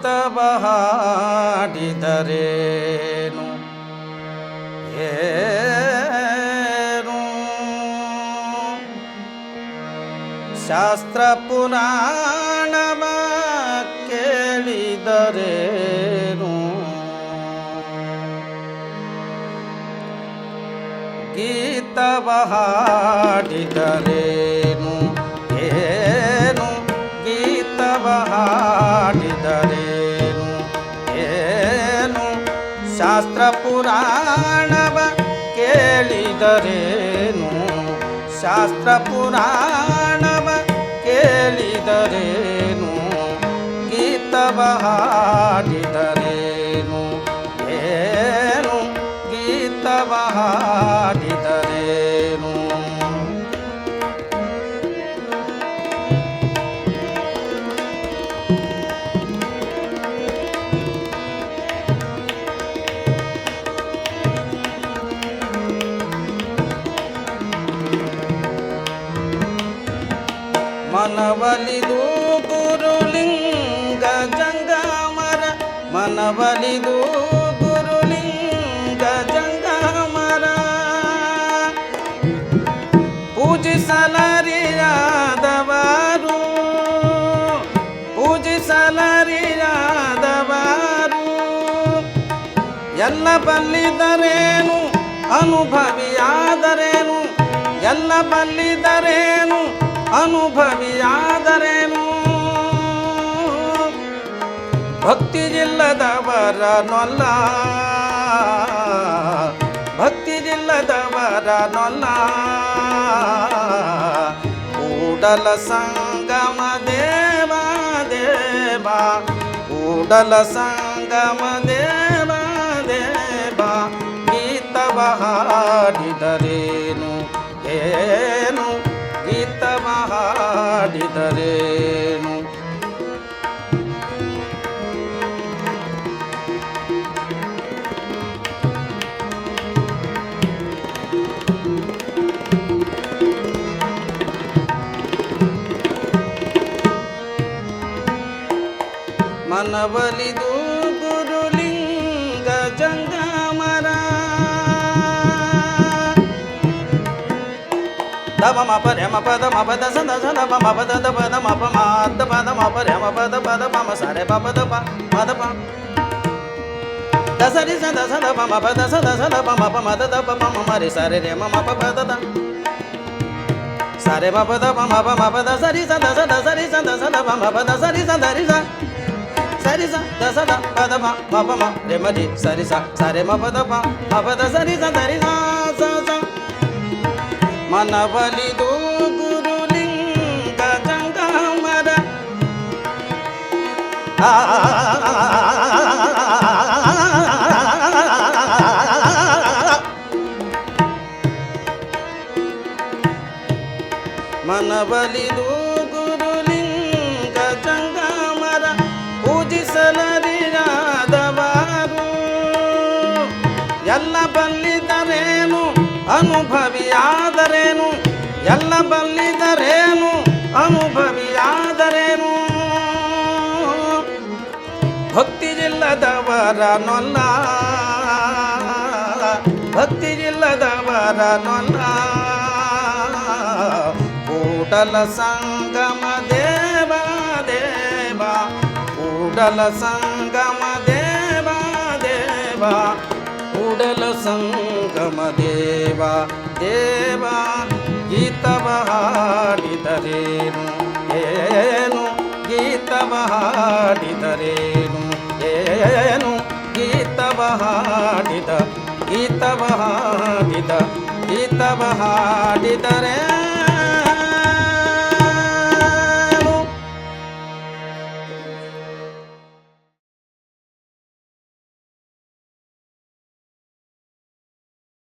ಗೀತವ ಹಾಡಿದರೇನು ಏನು ಶಾಸ್ತ್ರ ಪುರಾಣವ ಕೇಳಿದರೇನು ಗೀತವ ಹಾಡಿದರೇನು ಹಾಡಿದರೇನು ಏನು ಶಾಸ್ತ್ರ ಪುರಾಣವ ಕೇಳಿದರೇನು? ಶಾಸ್ತ್ರ ಪುರಾಣವ ಕೇಳಿದರೇನು? ಗೀತವ ಹಾಡಿದರೇನು? ಏನು ಗೀತವ ಮನವಲಿದು ಗುರುಲಿಂಗ ಜಂಗಮರ. ಮನವಲಿದು ಗುರುಲಿಂಗ ಜಂಗಮರ. ಪೂಜಿಸಲರಿಯಾದವರು ಪೂಜಿಸಲರಿಯಾದವರು. ಎಲ್ಲ ಬಲ್ಲಿದರೇನು ಅನುಭವಿಯಾದರೇನು ಎಲ್ಲ ಬಲ್ಲಿದರೇನು ಅನುಭವಿಯಾದರೇನು? ಭಕ್ತಿ ಇಲ್ಲದವರ ನೊಲ್ಲ ಭಕ್ತಿ ಇಲ್ಲದವರ ನೊಲ್ಲ ಕೂಡಲ ಸಂಗಮ ದೇವ ದೇವ. ಕೂಡಲ ಸಂಗಮ ದೇವ ದೇವ. ಗೀತವ ಹಾಡಿದರೇನು? ಏನು ಗೀತವ ಹಾಡಿದರೇನು ಮನವಲಿದು దమ మప రెమ పద మప దశ దశ దమ మప దద పద మప మాత పద మప రెమ పద పద మమ సరే పప దప మద ప దశ రి దశ దప మప దశ దశ దప మప మద దప మమ మరి సరే రే మమ పద ద సరే మప దప మప మప దశ రి స దశ దశ రి స దశ దప మప దశ రి స దరి స సరి స దశ ద పద మ మప మ రెమ రి సరి స సరే మప దప మప దశ రి స దరి సా ಮನವಲಿದು ಗುರುಲಿಂಗ ಜಂಗಮರ ಮನವಲಿದು ಗುರುಲಿಂಗ ಜಂಗಮರ ಪೂಜಿಸಲರಿಯಾದವರು. ಎಲ್ಲ ಬಲ್ಲಿದರೇನು ಅನುಭವಿಯಾದರೆ ಬಲ್ಲಿದರೇನು? ಅನುಭವಿಯಾದರೇನು? ಭಕ್ತಿಯಿಲ್ಲದವರ ನೊಲ್ಲ ಭಕ್ತಿಯಿಲ್ಲದವರ ನೊಲ್ಲ ಕೂಡಲ ಸಂಗಮ ದೇವ ದೇವ. ಕೂಡಲ ಸಂಗಮ ದೇವ ದೇವ. ಕೂಡಲ ಸಂಗಮ ದೇವ ದೇವ. ಹಾಡಿದರೇನು ಏನು ಗೀತವ ಹಾಡಿದರೇನು ಏನು ಗೀತವ ಹಾಡಿದ ಗೀತವ ಹಾಡಿದ ಗೀತವ ಹಾಡಿದರೆ